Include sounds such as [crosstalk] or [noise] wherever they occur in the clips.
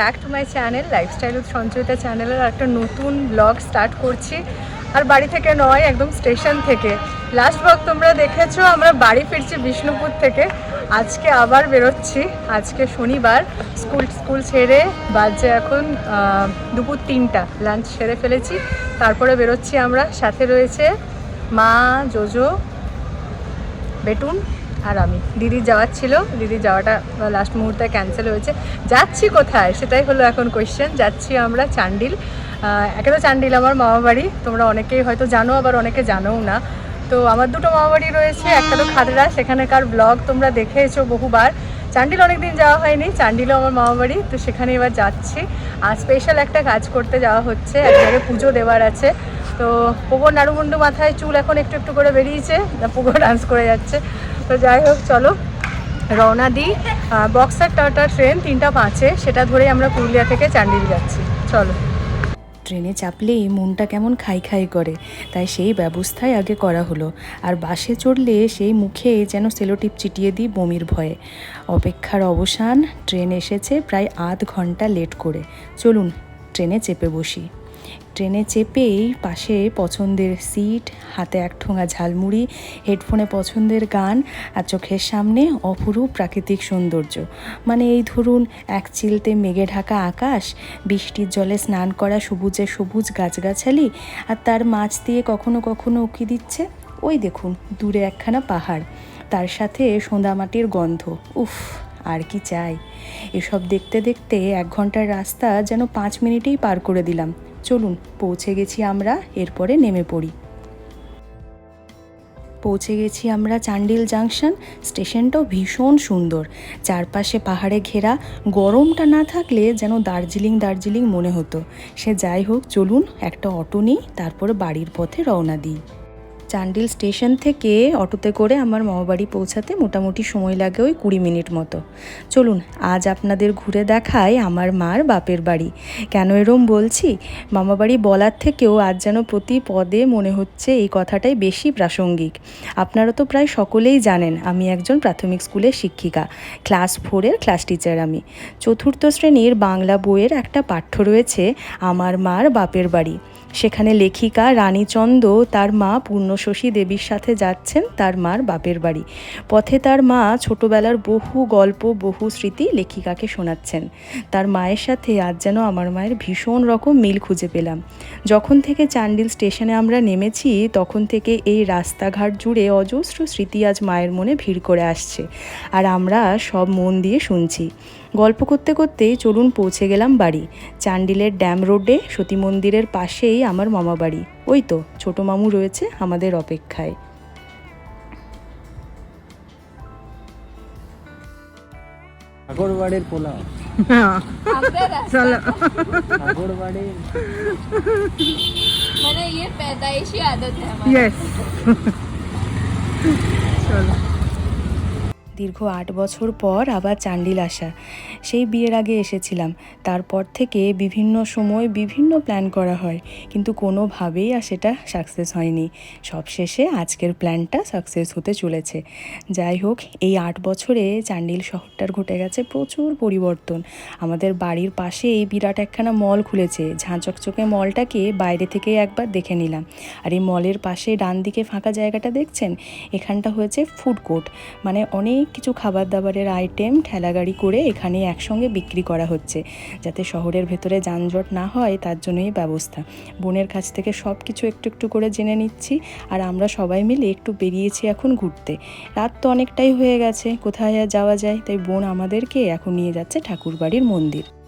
Back to my channel lifestyle with Sanchayita চ্যানেলের একটা নতুন ব্লগ স্টার্ট করছি। আর বাড়ি থেকে নয়, একদম স্টেশন থেকে। লাস্ট ব্লগ তোমরা দেখেছ, আমরা বাড়ি ফিরছি বিষ্ণুপুর থেকে। আজকে আবার বেরোচ্ছি। আজকে শনিবার, স্কুল স্কুল ছেড়ে বাজে এখন দুপুর তিনটা। লাঞ্চ সেরে ফেলেছি। তারপরে বেরোচ্ছি আমরা। সাথে রয়েছে মা, জোজো, বেটুন। আর আমি। দিদি যাওয়ার ছিল। দিদি যাওয়াটা লাস্ট মুহূর্তে ক্যান্সেল হয়েছে। যাচ্ছি কোথায়? সেটাই হলো এখন কোয়েশ্চেন যাচ্ছি আমরা চান্ডিল। একে তো চান্ডিল, আমার মামা বাড়ি তোমরা অনেকেই হয়তো জানো, আবার অনেকে জানোও না। তো আমার দুটো মামা বাড়ি রয়েছে, একটা তো খাদড়া সেখানেকার ব্লগ তোমরা দেখেছ বহুবার। চান্ডিল অনেকদিন যাওয়া হয়নি, চান্ডিলও আমার মামা বাড়ি তো সেখানে এবার যাচ্ছি। আর স্পেশাল একটা কাজ করতে যাওয়া হচ্ছে এক জায়গায় পুজো দেওয়ার আছে। তো পোগো নাড়ুমুন্ডু মাথায় চুল এখন একটু একটু করে বেরিয়েছে পোগো ডান্স করে যাচ্ছে। তো যাই হোক, চলো। রওনা দিই। বক্সার টাটা ট্রেন তিনটা পাঁচে, সেটা ধরেই আমরা পুরুলিয়া থেকে চান্ডিল যাচ্ছি। চলো। ট্রেনে চাপলেই মনটা কেমন খাই খাই করে, তাই সেই ব্যবস্থাই আগে করা হলো। আর বাসে চড়লে সেই মুখে যেন সেলোটিপ চিটিয়ে দিই বমির ভয়ে। অপেক্ষার অবসান, ট্রেন এসেছে প্রায় আধ ঘণ্টা লেট করে। চলুন, ট্রেনে চেপে বসি। ট্রেনে চেপেই পাশে পছন্দের সিট, হাতে এক ঠোঙা ঝালমুড়ি, হেডফোনে পছন্দের গান আর চোখের সামনে অপরূপ প্রাকৃতিক সৌন্দর্য। মানে এই ধরুন, এক চিলতে মেঘে ঢাকা আকাশ, বৃষ্টির জলে স্নান করা সবুজে সবুজ গাছগাছালি আর তার মাছ দিয়ে কখনো কখনো উকি দিচ্ছে। ওই দেখুন, দূরে একখানা পাহাড়। তার সাথে সোঁদামাটির গন্ধ। উফ, আর কি চাই। এসব দেখতে দেখতে এক ঘণ্টার রাস্তা যেন পাঁচ মিনিটেই পার করে দিলাম। চলুন, পৌঁছে গেছি আমরা, এরপরে নেমে পড়ি। পৌঁছে গেছি আমরা চান্ডিল জাংশন স্টেশনটাও ভীষণ সুন্দর। চারপাশে পাহাড়ে ঘেরা, গরমটা না থাকলে যেন দার্জিলিং দার্জিলিং মনে হতো। সে যাই হোক, চলুন, একটা অটো নিই, তারপরে বাড়ির পথে রওনা দিই। চান্ডিল স্টেশন থেকে অটোতে করে আমার মামাবাড়ি পৌঁছাতে মোটামুটি সময় লাগে ওই কুড়ি মিনিট মতো। চলুন, আজ আপনাদের ঘুরে দেখায় আমার মার বাপের বাড়ি। কেন এরম বলছি? মামাবাড়ি বলার থেকেও আজ যেন প্রতি পদে মনে হচ্ছে এই কথাটাই বেশি প্রাসঙ্গিক। আপনারা তো প্রায় সকলেই জানেন, আমি একজন প্রাথমিক স্কুলের শিক্ষিকা। ক্লাস ফোরের ক্লাস টিচার আমি। চতুর্থ শ্রেণির বাংলা বইয়ের একটা পাঠ্য রয়েছে আমার মার বাপের বাড়ি। সেখানে লেখিকা রানীচন্দ তার মা পূর্ণশশী দেবীর সাথে যাচ্ছেন তার মার বাপের বাড়ি। পথে তার মা ছোটবেলার বহু গল্প, বহু স্মৃতি লেখিকাকে শোনাচ্ছেন। তার মায়ের সাথে আজ যেন আমার মায়ের ভীষণ রকম মিল খুঁজে পেলাম। যখন থেকে চান্ডিল স্টেশনে আমরা নেমেছি, তখন থেকে এই রাস্তাঘাট জুড়ে অজস্র স্মৃতি আজ মায়ের মনে ভিড় করে আসছে। আর আমরা সব মন দিয়ে শুনছি। গল্প করতে করতেই চলুন পৌঁছে গেলাম বাড়ি চান্ডিলের ড্যাম রোডে সতী মন্দিরের পাশেই আমার মামা বাড়ি ওই তো ছোট মামু রয়েছে আমাদের অপেক্ষায় ঠাকুরবাড়ির পোলাও চলো ঠাকুরবাড়ির मैंने ये पैदाइशी आदत है हमारी ইয়েস চলো দীর্ঘ আট বছর পর আবার চান্ডিল আসা। সেই বিয়ের আগে এসেছিলাম। তারপর থেকে বিভিন্ন সময় বিভিন্ন প্ল্যান করা হয়। কিন্তু কোনোভাবেই আর সেটা সাকসেস হয়নি। সবশেষে আজকের প্ল্যানটা সাকসেস হতে চলেছে। যাই হোক, এই আট বছরে চান্ডিল শহরটার ঘটে গেছে প্রচুর পরিবর্তন। আমাদের বাড়ির পাশে এই বিরাট একখানা মল খুলেছে। ঝাঁচকচকে মলটাকে বাইরে থেকে একবার দেখে নিলাম। আর এই মলের পাশে ডান দিকে ফাঁকা জায়গাটা দেখছেন? এখানটা হয়েছে ফুড কোর্ট মানে অনেক কিছু খাবার দাবারের আইটেম ঠেলাগাড়ি করে এখানে একসঙ্গে বিক্রি করা হচ্ছে, যাতে শহরের ভেতরে যানজট না হয়, তার জন্যই ব্যবস্থা। বোনের কাছ থেকে সব কিছু একটু একটু করে জেনে নিচ্ছি, আর আমরা সবাই মিলে একটু বেরিয়েছি এখন ঘুরতে। রাত তো অনেকটাই হয়ে গেছে, কোথায় যাওয়া যায়? তাই বোন আমাদেরকে এখন নিয়ে যাচ্ছে ঠাকুরবাড়ির মন্দির।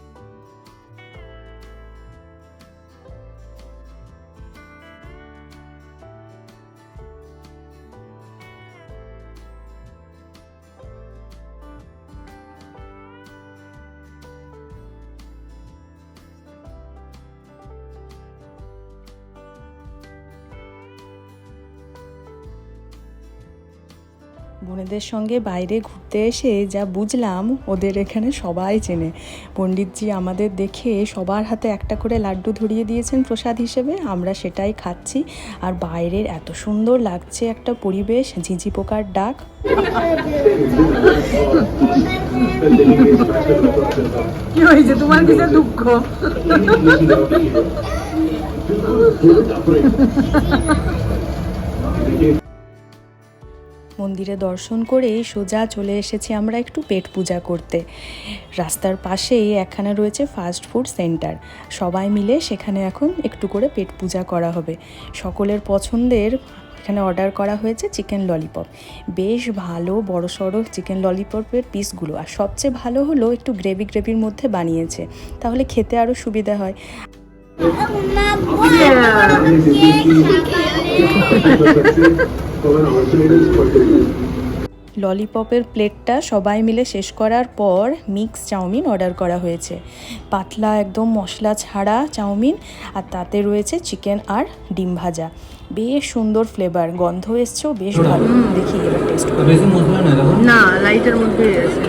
বোনেদের সঙ্গে বাইরে ঘুরতে এসে যা বুঝলাম ওদের এখানে সবাই চেনে। পণ্ডিতজি আমাদের দেখে সবার হাতে একটা করে লাড্ডু ধরিয়ে দিয়েছেন প্রসাদ হিসেবে আমরা সেটাই খাচ্ছি। আর বাইরের এত সুন্দর লাগছে একটা পরিবেশ ঝিঝি পোকার ডাক। কি হয়েছে? তোমার কিসের দুঃখ? [laughs] মন্দিরে দর্শন করে সোজা চলে এসেছি আমরা একটু পেট পূজা করতে। রাস্তার পাশেই একখানে রয়েছে ফাস্ট ফুড সেন্টার সবাই মিলে সেখানে এখন একটু করে পেট পূজা করা হবে। সকলের পছন্দের এখানে অর্ডার করা হয়েছে চিকেন ললিপপ বেশ ভালো বড় সড়ো চিকেন ললিপপের পিসগুলো আর সবচেয়ে ভালো হলো একটু গ্রেভি গ্রেভির মধ্যে বানিয়েছে। তাহলে খেতে আরও সুবিধা হয়। [laughs] ললিপপের প্লেটটা সবাই মিলে শেষ করার পর মিক্স চাউমিন অর্ডার করা হয়েছে। পাতলা একদম মশলা ছাড়া চাউমিন আর তাতে রয়েছে চিকেন আর ডিম ভাজা। বেশ সুন্দর ফ্লেভার গন্ধ এসছেও বেশ ভালো। দেখি এবার টেস্ট না লাইটের মধ্যে আছে।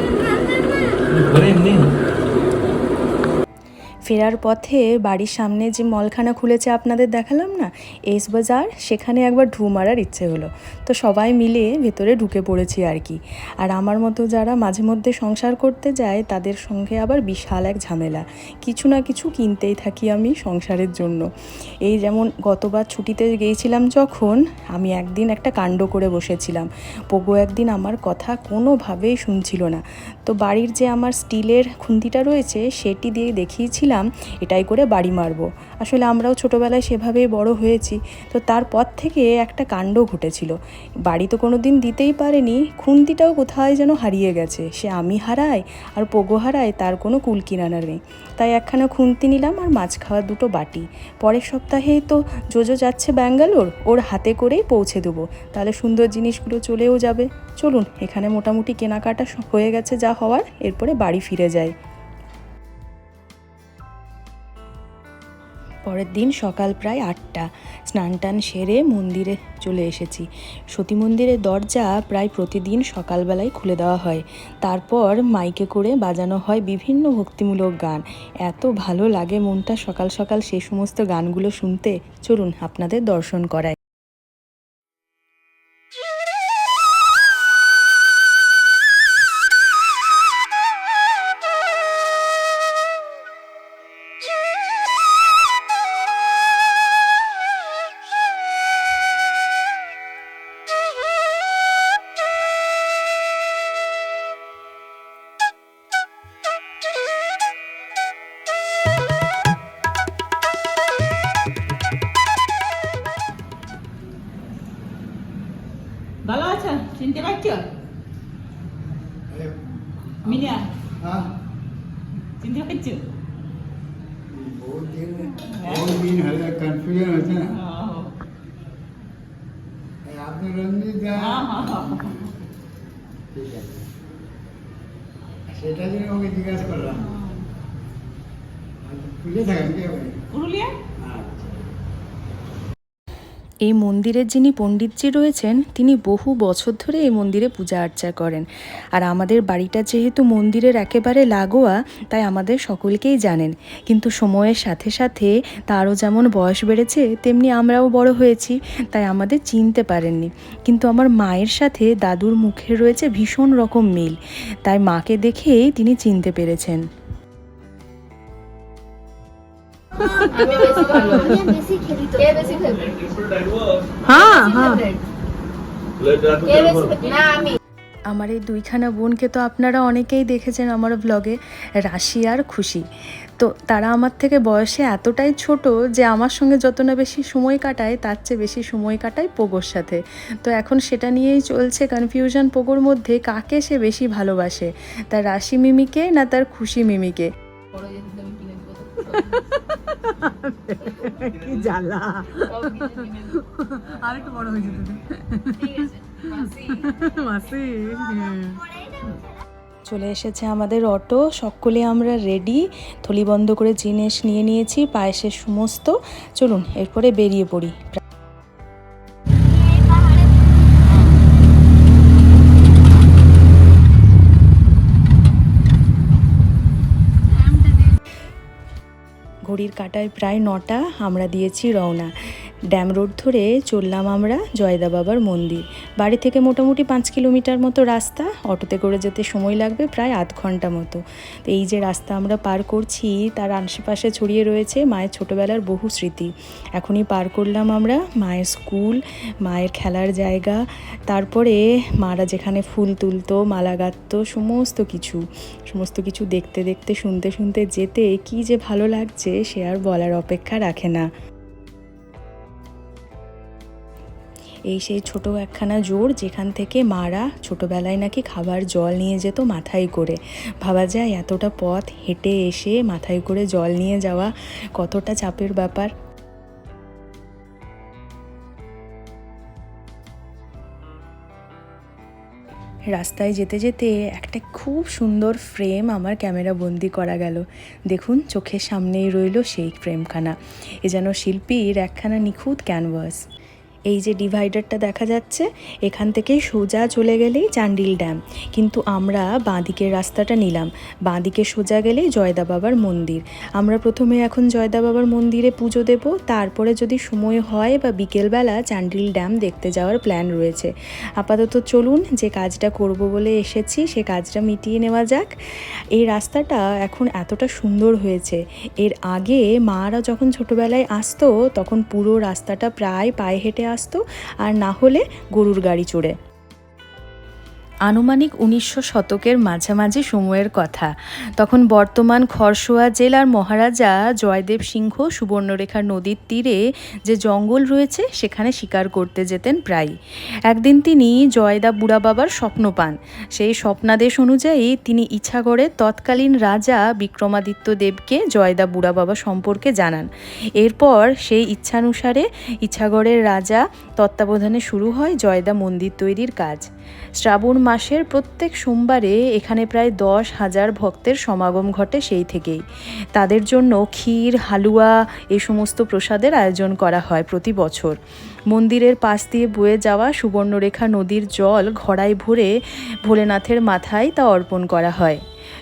ফেরার পথে বাড়ির সামনে যে মলখানা খুলেছে আপনাদের দেখালাম না? এস বাজার, সেখানে একবার ঢু মারার ইচ্ছে হলো। তো সবাই মিলে ভেতরে ঢুকে পড়েছি আর কি। আর আমার মতো যারা মাঝে মধ্যে সংসার করতে যায়, তাদের সঙ্গে আবার বিশাল এক ঝামেলা। কিছু না কিছু কিনতেই থাকি আমি সংসারের জন্য। এই যেমন গতবার ছুটিতে গিয়েছিলাম যখন, আমি একদিন একটা কাণ্ড করে বসেছিলাম। পোগো একদিন আমার কথা কোনোভাবেই শুনছিল না। তো বাড়ির যে আমার স্টিলের খুন্তিটা রয়েছে, সেটি দিয়ে দেখিয়েছিলাম, এটাই করে বাড়ি মারবো। আসলে আমরাও ছোটোবেলায় সেভাবেই বড় হয়েছি। তো তারপর থেকে একটা কাণ্ড ঘটেছিল। বাড়ি তো কোনো দিন দিতেই পারেনি, খুন্তিটাও কোথায় যেন হারিয়ে গেছে। সে আমি হারাই আর পোগো হারায় তার কোনো কুল কিনারা নেই। তাই একখানা খুন্তি নিলাম আর মাছ খাওয়ার দুটো বাটি। পরের সপ্তাহেই তো জোজো যাচ্ছে ব্যাঙ্গালোর, ওর হাতে করেই পৌঁছে দেবো। তাহলে সুন্দর জিনিসগুলো চলেও যাবে। চলুন, এখানে মোটামুটি কেনাকাটা হয়ে গেছে যা হওয়ার, এরপরে বাড়ি ফিরে যাই। পরের দিন সকাল প্রায় আটটা, স্নান টান সেরে মন্দিরে চলে এসেছি। সতী মন্দিরের দরজা প্রায় প্রতিদিন সকালবেলায় খুলে দেওয়া হয়। তারপর মাইকে করে বাজানো হয় বিভিন্ন ভক্তিমূলক গান। এত ভালো লাগে মনটা সকাল সকাল সেই সমস্ত গানগুলো শুনতে। চলুন, আপনাদের দর্শন করায় बहुत दिन बहुत दिन हल्का कंफ्यूजन होता है ना आपने रंजित হ্যাঁ হ্যাঁ হ্যাঁ ঠিক আছে সেটা জন্য ওকে জিজ্ঞাসা করলাম খুলে থাকেন কে ভাই পুরুলিয়া আচ্ছা এই মন্দিরের যিনি পণ্ডিতজি রয়েছেন, তিনি বহু বছর ধরে এই মন্দিরে পূজা আর্চা করেন। আর আমাদের বাড়িটা যেহেতু মন্দিরের একেবারে লাগোয়া, তাই আমাদের সকলকেই জানেন। কিন্তু সময়ের সাথে সাথে তারও যেমন বয়স বেড়েছে, তেমনি আমরাও বড় হয়েছি, তাই আমাদের চিনতে পারেননি। কিন্তু আমার মায়ের সাথে দাদুর মুখে রয়েছে ভীষণ রকম মিল। তাই মাকে দেখেই তিনি চিনতে পেরেছেন। হ্যাঁ [laughs] হ্যাঁ আমার এই দুইখানা বোনকে তো আপনারা অনেকেই দেখেছেন আমার ব্লগে রাশি আর খুশি। তো তারা আমার থেকে বয়সে এতটাই ছোট যে আমার সঙ্গে যত না বেশি সময় কাটায়, তার চেয়ে বেশি সময় কাটায় পোগোর সাথে। তো এখন সেটা নিয়েই চলছে কনফিউশন পোগোর মধ্যে কাকে সে বেশি ভালোবাসে, তার রাশি মিমিকে না তার খুশি মিমিকে? কি জ্বালা। বড় হয়ে মাসি হ্যাঁ। চলে এসেছে আমাদের অটো। সকলে আমরা রেডি থলি বন্ধ করে জিনিস নিয়ে নিয়েছি, পায়েসের সমস্ত। চলুন, এরপরে বেরিয়ে পড়ি। কাটায় প্রায় নটা আমরা দিয়েছি রওনা। ড্যাম রোড ধরে চললাম আমরা জয়দা বাবার মন্দির। বাড়ি থেকে মোটামুটি পাঁচ কিলোমিটার মতো রাস্তা, অটোতে করে যেতে সময় লাগবে প্রায় আধ ঘণ্টা মতো। তো এই যে রাস্তা আমরা পার করছি, তার আশেপাশে ছড়িয়ে রয়েছে মায়ের ছোটোবেলার বহু স্মৃতি। এখনই পার করলাম আমরা মায়ের স্কুল, মায়ের খেলার জায়গা, তারপরে মারা যেখানে ফুল তুলতো, মালা গাঁথতো, সমস্ত কিছু। সমস্ত কিছু দেখতে দেখতে, শুনতে শুনতে যেতে কি যে ভালো লাগছে সে আর বলার অপেক্ষা রাখে না। এই সেই ছোট একখানা জোর যেখান থেকে মারা ছোটোবেলায় নাকি খাবার জল নিয়ে যেত মাথায় করে। ভাবা যায় এতটা পথ হেঁটে এসে মাথায় করে জল নিয়ে যাওয়া কতটা চাপের ব্যাপার। রাস্তায় যেতে যেতে একটা খুব সুন্দর ফ্রেম আমার ক্যামেরা বন্দি করা গেল। দেখুন, চোখের সামনেই রইল সেই ফ্রেমখানা। এ যেন শিল্পীর একখানা নিখুঁত ক্যানভাস। এই যে ডিভাইডারটা দেখা যাচ্ছে, এখান থেকে সোজা চলে গেলেই চান্ডিল ড্যাম। কিন্তু আমরা বাঁদিকের রাস্তাটা নিলাম। বাঁদিকে সোজা গেলেই জয়দা বাবার মন্দির। আমরা প্রথমে এখন জয়দা বাবার মন্দিরে পুজো দেব। তারপরে যদি সময় হয় বা বিকেলবেলা চান্ডিল ড্যাম দেখতে যাওয়ার প্ল্যান রয়েছে। আপাতত চলুন যে কাজটা করব বলে এসেছি, সে কাজটা মিটিয়ে নেওয়া যাক। এই রাস্তাটা এখন এতটা সুন্দর হয়েছে। এর আগে মারা যখন ছোটোবেলায় আসতো, তখন পুরো রাস্তাটা প্রায় পায়ে হেঁটে আসতো আর না হলে গরুর গাড়ি চড়ে। আনুমানিক উনিশশো শতকের মাঝামাঝি সময়ের কথা। তখন বর্তমান খরসোয়া জেলার মহারাজা জয়দেব সিংহ সুবর্ণরেখা নদীর তীরে যে জঙ্গল রয়েছে, সেখানে শিকার করতে যেতেন প্রায় একদিন তিনি জয়দা বুড়া বাবার স্বপ্ন পান। সেই স্বপ্নাদেশ অনুযায়ী তিনি ইছাগড়ের তৎকালীন রাজা বিক্রমাদিত্য দেবকে জয়দা বুড়া বাবা সম্পর্কে জানান। এরপর সেই ইচ্ছানুসারে ইছাগড়ের রাজা তত্ত্বাবধানে শুরু হয় জয়দা মন্দির তৈরির কাজ। শ্রাবণ মাসের প্রত্যেক সোমবারে এখানে প্রায় দশ হাজার ভক্তের সমাগম ঘটে সেই থেকেই। তাদের জন্য ক্ষীর, হালুয়া এই সমস্ত প্রসাদের আয়োজন করা হয় প্রতি বছর। মন্দিরের পাশ দিয়ে বয়ে যাওয়া সুবর্ণরেখা নদীর জল ঘড়ায় ভরে ভোলেনাথের মাথায় তা অর্পণ করা হয়।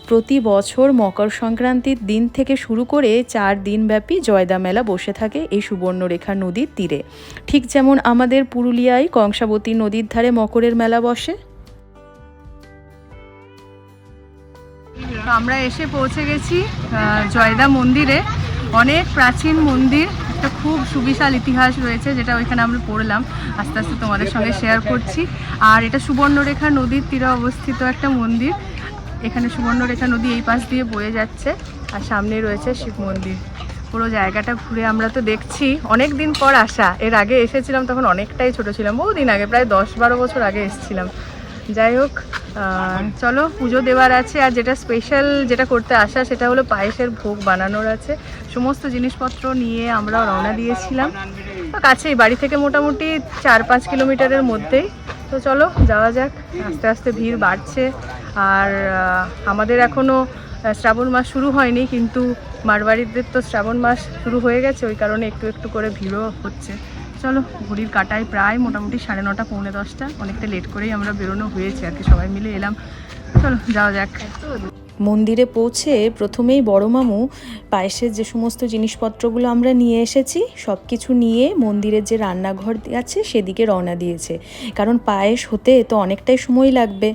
প্রতি বছর মকর সংক্রান্তির দিন থেকে শুরু করে চার দিনব্যাপী জয়দা মেলা বসে থাকে এই সুবর্ণরেখা নদীর তীরে। ঠিক যেমন আমাদের পুরুলিয়ায় কংসাবতী নদীর ধারে মকরের মেলা বসে। আমরা এসে পৌঁছে গেছি জয়দা মন্দিরে। অনেক প্রাচীন মন্দির, একটা খুব সুবিশাল ইতিহাস রয়েছে যেটা ওইখানে আমরা পড়লাম। আস্তে আস্তে তোমাদের সঙ্গে শেয়ার করছি। আর এটা সুবর্ণরেখা নদীর তীরে অবস্থিত একটা মন্দির। এখানে সুবর্ণরেখা নদী এই পাশ দিয়ে বয়ে যাচ্ছে আর সামনে রয়েছে শিব মন্দির। পুরো জায়গাটা ঘুরে আমরা তো দেখছি। অনেক দিন পর আসা। এর আগে এসেছিলাম তখন অনেকটাই ছোট ছিলাম। বহুদিন আগে, প্রায় দশ বারো বছর আগে এসেছিলাম। যাই হোক চলো, পুজো দেওয়ার আছে। আর যেটা স্পেশাল যেটা করতে আসা, সেটা হলো পায়েসের ভোগ বানানোর আছে। সমস্ত জিনিসপত্র নিয়ে আমরা রওনা দিয়েছিলাম। তো কাছেই, বাড়ি থেকে মোটামুটি চার পাঁচ কিলোমিটারের মধ্যেই। তো চলো, যাওয়া যাক। আস্তে আস্তে ভিড় বাড়ছে। আর আমাদের এখনও শ্রাবণ মাস শুরু হয়নি, কিন্তু মারবাড়িদের তো শ্রাবণ মাস শুরু হয়ে গেছে, ওই কারণে একটু একটু করে ভিড়ও হচ্ছে। চলো, ঘড়ির কাটায় প্রায় মোটামুটি সাড়ে নটা, পৌনে দশটা, অনেকটা লেট করেই আমরা বেরোনো হয়েছে আর কি, সবাই মিলে এলাম। চলো, যাওয়া যাক। মন্দিরে পৌঁছে প্রথমেই বড় মামু পায়েসের যে সমস্ত জিনিসপত্রগুলো আমরা নিয়ে এসেছি সব কিছু নিয়ে মন্দিরের যে রান্নাঘর আছে, সেদিকে রওনা দিয়েছে। কারণ পায়েস হতে তো অনেকটাই সময় লাগবে।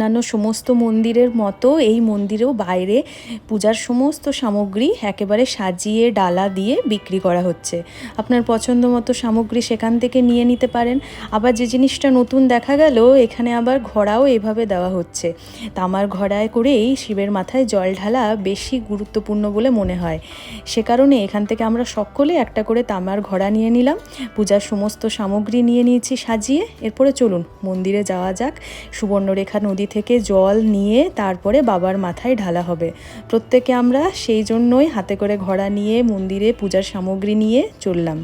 অন্যান্য সমস্ত মন্দিরের মতো এই মন্দিরেও বাইরে পূজার সমস্ত সামগ্রী একেবারে সাজিয়ে, ডালা দিয়ে বিক্রি করা হচ্ছে। আপনার পছন্দ মতো সামগ্রী সেখান থেকে নিয়ে নিতে পারেন। আবার যে জিনিসটা নতুন দেখা গেল, এখানে আবার ঘোড়াও এভাবে দেওয়া হচ্ছে। তামার ঘোড়ায় করেই শিবের মাথায় জল ঢালা বেশি গুরুত্বপূর্ণ বলে মনে হয়। সে কারণে এখান থেকে আমরা সকলে একটা করে তামার ঘোড়া নিয়ে নিলাম। পূজার সমস্ত সামগ্রী নিয়ে নিয়েছি সাজিয়ে। এরপরে চলুন, মন্দিরে যাওয়া যাক। সুবর্ণরেখা নদী থেকে জল নিয়ে তারপরে বাবার মাথায় ঢালা হবে। প্রত্যেকে আমরা সেই জন্যই হাতে করে ঘোড়া নিয়ে মন্দিরে পূজার সামগ্রী নিয়ে চললাম।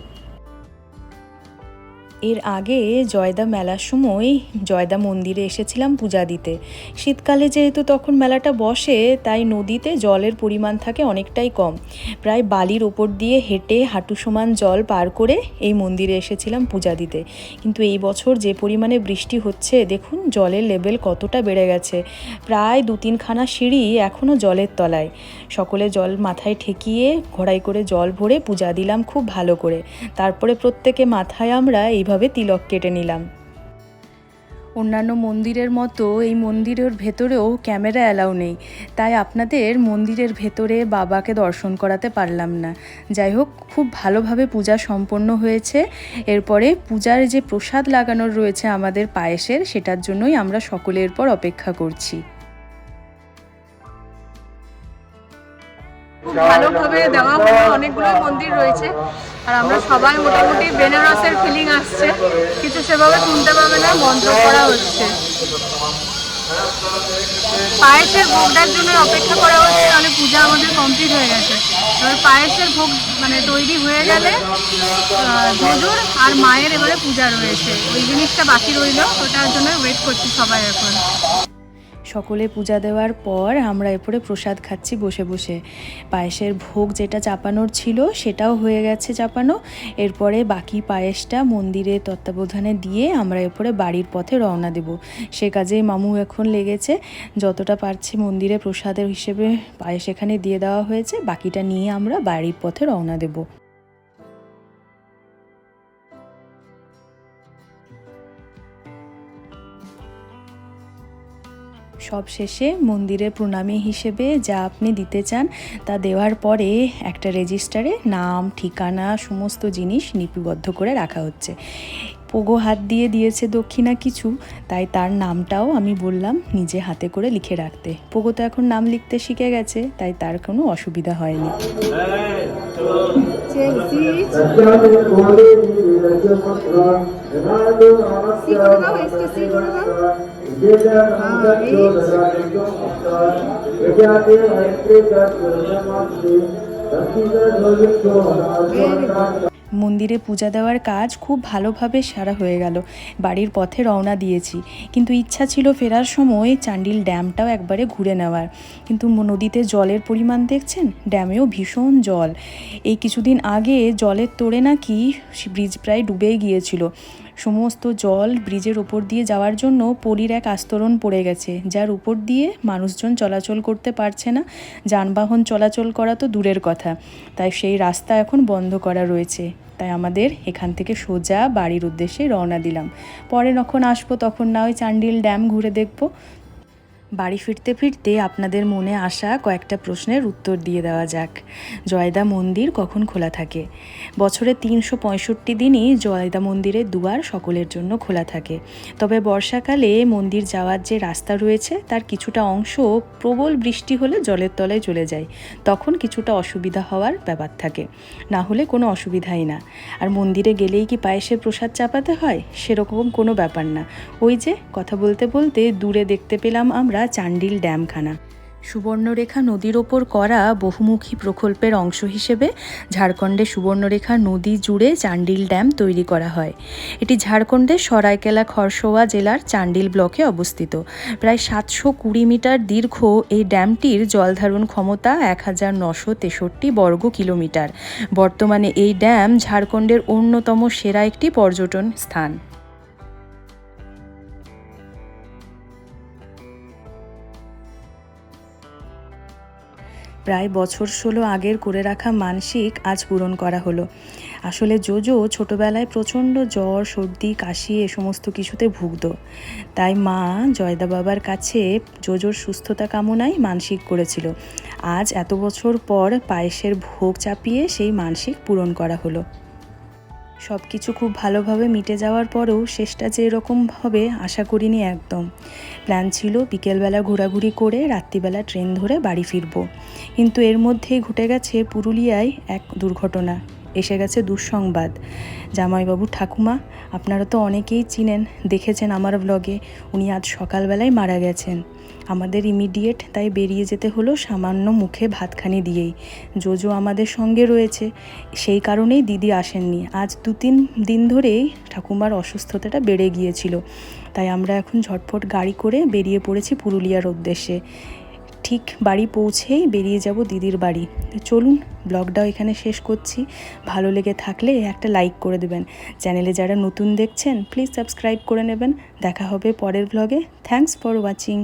এর আগে জয়দা মেলার সময় জয়দা মন্দিরে এসেছিলাম পূজা দিতে। শীতকালে যেহেতু তখন মেলাটা বসে, তাই নদীতে জলের পরিমাণ থাকে অনেকটাই কম। প্রায় বালির ওপর দিয়ে হেঁটে হাঁটু সমান জল পার করে এই মন্দিরে এসেছিলাম পূজা দিতে। কিন্তু এই বছর যে পরিমাণে বৃষ্টি হচ্ছে, দেখুন জলের লেভেল কতটা বেড়ে গেছে। প্রায় দু তিনখানা সিঁড়ি এখনও জলের তলায়। সকলে জল মাথায় ঠেকিয়ে ঘোড়াই করে জল ভরে পূজা দিলাম খুব ভালো করে। তারপরে প্রত্যেকে মাথায় আমরা এইভাবে তিলক কেটে নিলাম। অন্যান্য মন্দিরের মতো এই মন্দিরের ভেতরেও ক্যামেরা অ্যালাউ নেই, তাই আপনাদের মন্দিরের ভেতরে বাবাকে দর্শন করাতে পারলাম না। যাই হোক, খুব ভালোভাবে পূজা সম্পন্ন হয়েছে। এরপরে পূজার যে প্রসাদ লাগানোর রয়েছে আমাদের পায়েসের, সেটার জন্যই আমরা সকলের পর অপেক্ষা করছি। ভালোভাবে দেওয়া হলো অনেকগুলো মন্দির রয়েছে। আর আমরা সবাই মোটামুটি বেনারসের ফিলিং আসছে কিছু সেভাবে শুনতে পাবে না, মন্ত্র করা হচ্ছে। পায়েসের ভোগটার জন্য অপেক্ষা করা হচ্ছে মানে পূজা আমাদের কমপ্লিট হয়ে গেছে। এবার পায়েসের ভোগ মানে তৈরি হয়ে গেলে ধজুর আর মায়ের এবারে পূজা রয়েছে। ওই জিনিসটা বাকি রইল, ওটার জন্য ওয়েট করছি সবাই এখন। সকলে পূজা দেওয়ার পর আমরা এরপরে প্রসাদ খাচ্ছি বসে বসে। পায়েসের ভোগ যেটা চাপানোর ছিল সেটাও হয়ে গেছে চাপানো। এরপরে বাকি পায়েসটা মন্দিরে তত্ত্বাবধানে দিয়ে আমরা এরপরে বাড়ির পথে রওনা দেব। সে কাজেই মামু এখন লেগেছে। যতটা পারছি মন্দিরে প্রসাদের হিসেবে পায়েস এখানে দিয়ে দেওয়া হয়েছে। বাকিটা নিয়ে আমরা বাড়ির পথে রওনা দেবো। সব শেষে মন্দিরের প্রণামী হিসেবে যা আপনি দিতে চান তা দেওয়ার পরে একটা রেজিস্টারে নাম, ঠিকানা, সমস্ত জিনিস লিপিবদ্ধ করে রাখা হচ্ছে। পোগো হাত দিয়ে দিয়েছে দক্ষিণা কিছু, তাই তার নামটাও আমি বললাম নিজে হাতে করে লিখে রাখতে। পোগো তো এখন নাম লিখতে শিখে গেছে, তাই তার কোনো অসুবিধা হয়নি। মন্দিরে পূজা দেওয়ার কাজ খুব ভালোভাবে সারা হয়ে গেল। বাড়ির পথে রওনা দিয়েছি। কিন্তু ইচ্ছা ছিল ফেরার সময় চান্ডিল ড্যামটাও একবারে ঘুরে নেওয়ার। কিন্তু নদীতে জলের পরিমাণ দেখছেন? ড্যামেও ভীষণ জল। এই কিছুদিন আগে জলের তোড়ে নাকি ব্রিজ প্রায় ডুবেই গিয়েছিল। সমস্ত জল ব্রিজের ওপর দিয়ে যাওয়ার জন্য পলির এক আস্তরণ পড়ে গেছে, যার উপর দিয়ে মানুষজন চলাচল করতে পারছে না। যানবাহন চলাচল করা তো দূরের কথা, তাই সেই রাস্তা এখন বন্ধ করা রয়েছে। তাই আমাদের এখান থেকে সোজা বাড়ির উদ্দেশ্যে রওনা দিলাম। পরে যখন আসব তখন না ওই চান্ডিল ড্যাম ঘুরে দেখব। বাড়ি ফিরতে ফিরতে আপনাদের মনে আসা কয়েকটা প্রশ্নের উত্তর দিয়ে দেওয়া যাক। জয়দা মন্দির কখন খোলা থাকে? বছরে তিনশো পঁয়ষট্টি দিনই জয়দা মন্দিরের দুয়ার সকলের জন্য খোলা থাকে। তবে বর্ষাকালে মন্দির যাওয়ার যে রাস্তা রয়েছে, তার কিছুটা অংশ প্রবল বৃষ্টি হলে জলের তলায় চলে যায়। তখন কিছুটা অসুবিধা হওয়ার ব্যাপার থাকে। না হলে কোনো অসুবিধাই না। আর মন্দিরে গেলেই কি পায়েসে প্রসাদ চাপাতে হয়? সেরকম কোনো ব্যাপার না। ওই যে, কথা বলতে বলতে দূরে দেখতে পেলাম আমরা চান্ডিল ড্যামখানা। সুবর্ণরেখা নদীর ওপর করা বহুমুখী প্রকল্পের অংশ হিসেবে ঝাড়খণ্ডে সুবর্ণরেখা নদী জুড়ে চান্ডিল ড্যাম তৈরি করা হয়। এটি ঝাড়খণ্ডের সরাইকেলা খরসোয়া জেলার চান্ডিল ব্লকে অবস্থিত। প্রায় সাতশো কুড়ি মিটার দীর্ঘ এই ড্যামটির জলধারণ ক্ষমতা এক হাজার নশো তেষট্টি বর্গ কিলোমিটার। বর্তমানে এই ড্যাম ঝাড়খণ্ডের অন্যতম সেরা একটি পর্যটন স্থান। প্রায় বছর ষোলো আগের করে রাখা মানসিক আজ পূরণ করা হলো। আসলে জোজো ছোটোবেলায় প্রচণ্ড জ্বর, সর্দি, কাশি এ সমস্ত কিছুতে ভুগত। তাই মা জয়দা বাবার কাছে জোজোর সুস্থতা কামনায় মানসিক করেছিল। আজ এত বছর পর পায়েসের ভোগ চাপিয়ে সেই মানসিক পূরণ করা হলো। সব কিছু খুব ভালোভাবে মিটে যাওয়ার পরেও শেষটা যে এরকম হবে, আশা করিনি একদম। প্ল্যান ছিল বিকেলবেলা ঘোরাঘুরি করে রাত্রিবেলা ট্রেন ধরে বাড়ি ফিরব। কিন্তু এর মধ্যেই ঘটে গেছে পুরুলিয়ায় এক দুর্ঘটনা। এসে গেছে দুঃসংবাদ। জামাইবাবু ঠাকুমা, আপনারা তো অনেকেই চিনেন, দেখেছেন আমার ব্লগে উনি আজ সকালবেলায় মারা গেছেন। আমাদের ইমিডিয়েট তাই বেরিয়ে যেতে হলো সামান্য মুখে ভাতখানি দিয়েই। জোজো আমাদের সঙ্গে রয়েছে, সেই কারণেই দিদি আসেননি। আজ দু তিন দিন ধরেই ঠাকুমার অসুস্থতাটা বেড়ে গিয়েছিল। তাই আমরা এখন ঝটফট গাড়ি করে বেরিয়ে পড়েছি পুরুলিয়ার উদ্দেশ্যে। ঠিক বাড়ি পৌঁছেই বেরিয়ে যাব দিদির বাড়ি। চলুন, ব্লগটাও এখানে শেষ করছি। ভালো লেগে থাকলে একটা লাইক করে দেবেন। চ্যানেলে যারা নতুন দেখছেন প্লিজ সাবস্ক্রাইব করে নেবেন। দেখা হবে পরের ব্লগে থ্যাংকস ফর ওয়াচিং